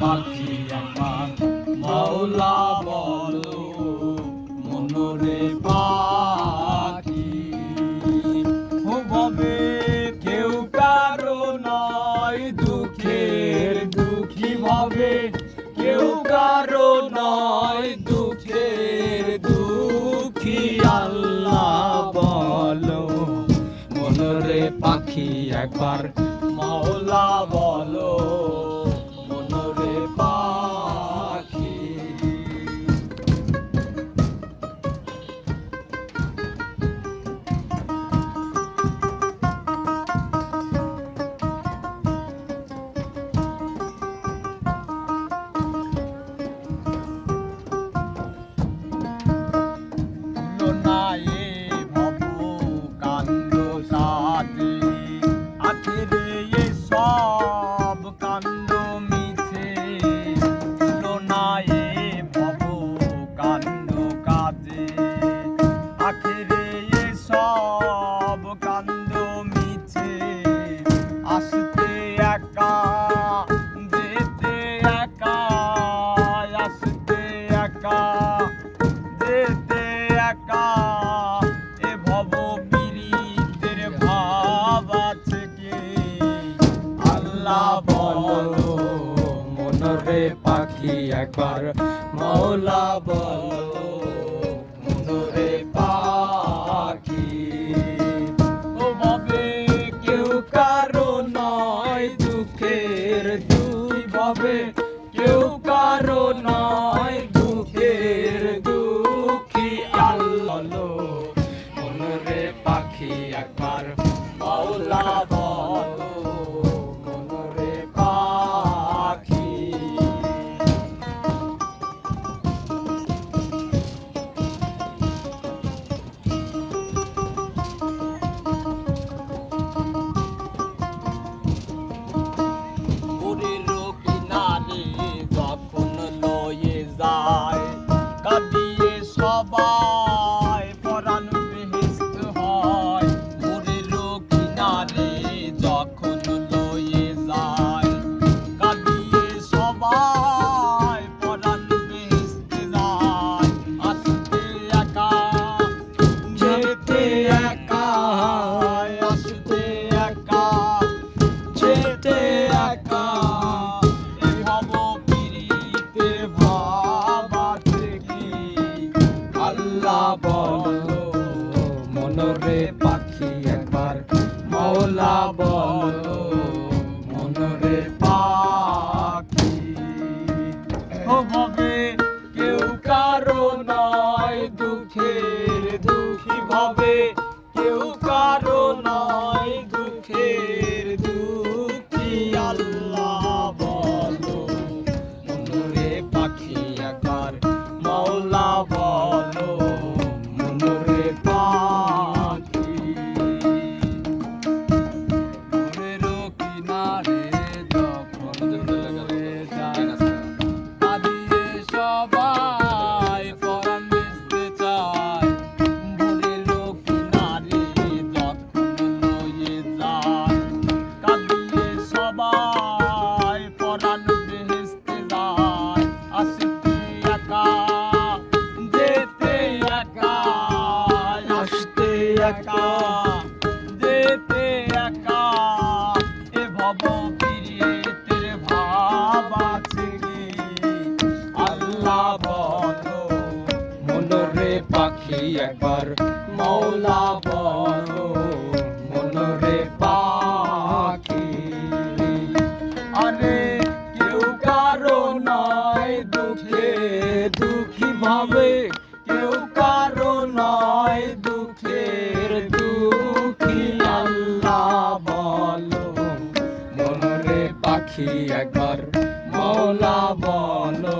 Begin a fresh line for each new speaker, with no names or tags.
পাখি আমার। মাওলা বলো, মনরে পাখি। ভবে কেউ কারও নয় দুঃখের দুঃখী ভাবে। কেউ কারও নয় দুঃখের দুঃখী আল্লাহ বলো। মনরে পাখি একবার, মাওলা বলো। একবার মৌলা বলো মনরে পাখি। কেউ কারও নয় কেউ কারও নয় পাখি একবার মাওলা বলো। Oh. ভব পীড়িতের ভাব বলো, মনরে পাখি একবার, মৌলা বলো, মনরে পাখি আরে কেউ কারও নয় দুঃখে দুঃখী ভাবে পাখি একবার মৌলা বলো।